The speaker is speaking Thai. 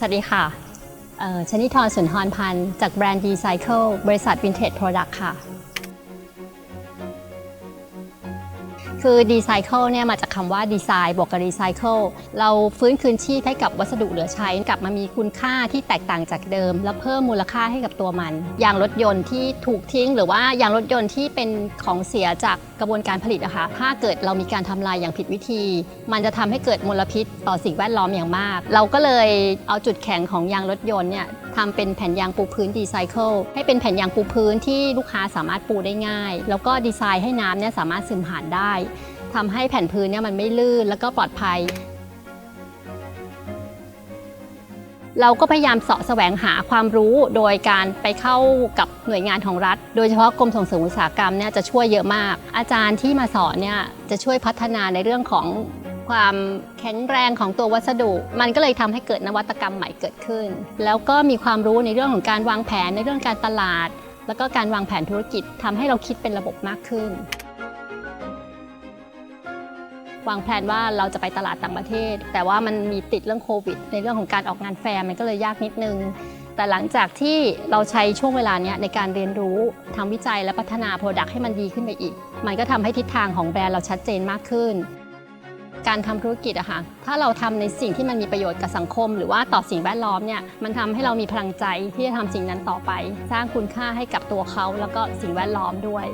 สวัสดีค่ะชนิทรสุนทรพันธ์ จากแบรนด์ดีไซเคิลบริษัทวินเทจโปรดักต์ค่ะ คือ Recycle เนี่ยมาจากคำว่าดีไซน์บวกกับ Recycle เราฟื้นคืนชีพให้กับวัสดุเหลือใช้กลับมามีคุณค่าที่แตกต่างจากเดิม และเพิ่มมูลค่าให้กับตัวมัน อย่างรถยนต์ที่ถูกทิ้ง หรือว่าอย่างรถยนต์ที่เป็นของเสียจากกระบวนการผลิตนะคะ ถ้าเกิดเรามีการทำลายอย่างผิดวิธี มันจะทำให้เกิดมลพิษต่อสิ่งแวดล้อมอย่างมาก เราก็เลยเอาจุดแข็งของยางรถยนต์เนี่ย ทำเป็นแผ่นยางปูพื้นดีไซเคิลให้เป็นแผ่นยางปูพื้นที่ลูกค้าสามารถปูได้ง่าย แล้วก็ดีไซน์ให้น้ำเนี่ยสามารถซึมผ่านได้ทำให้แผ่นพื้นเนี่ยมันไม่ลื่นแล้วก็ปลอดภัย เราก็พยายามเสาะแสวงหาความรู้โดยการไปเข้ากับหน่วยงานของรัฐ โดยเฉพาะกรมส่งเสริมอุตสาหกรรมเนี่ยจะช่วยเยอะมาก อาจารย์ที่มาสอนเนี่ยจะช่วยพัฒนาในเรื่องของ ความแข็งแรงของตัววัสดุ มันก็เลยทำให้เกิดนวัตกรรมใหม่เกิดขึ้น แล้วก็มีความรู้ในเรื่องของการวางแผนในเรื่องการตลาด แล้วก็การวางแผนธุรกิจทำให้เราคิดเป็นระบบมากขึ้น วางแผนว่าเราจะไปตลาดต่างประเทศ แต่ว่ามันมีติดเรื่องโควิด ในเรื่องของการออกงานแฟร์มันก็เลยยากนิดนึงแต่หลังจากที่เราใช้ช่วงเวลานี้ในการเรียนรู้ทำวิจัยและพัฒนาโปรดักต์ให้มันดีขึ้นไปอีก มันก็ทำให้ทิศทางของแบรนด์เราชัดเจนมากขึ้น การทำธุรกิจอะค่ะ ถ้าเราทำในสิ่งที่มันมีประโยชน์กับสังคม หรือว่าต่อสิ่งแวดล้อมเนี่ย มันทำให้เรามีพลังใจที่จะทำสิ่งนั้นต่อไป สร้างคุณค่าให้กับตัวเขาแล้วก็สิ่งแวดล้อมด้วย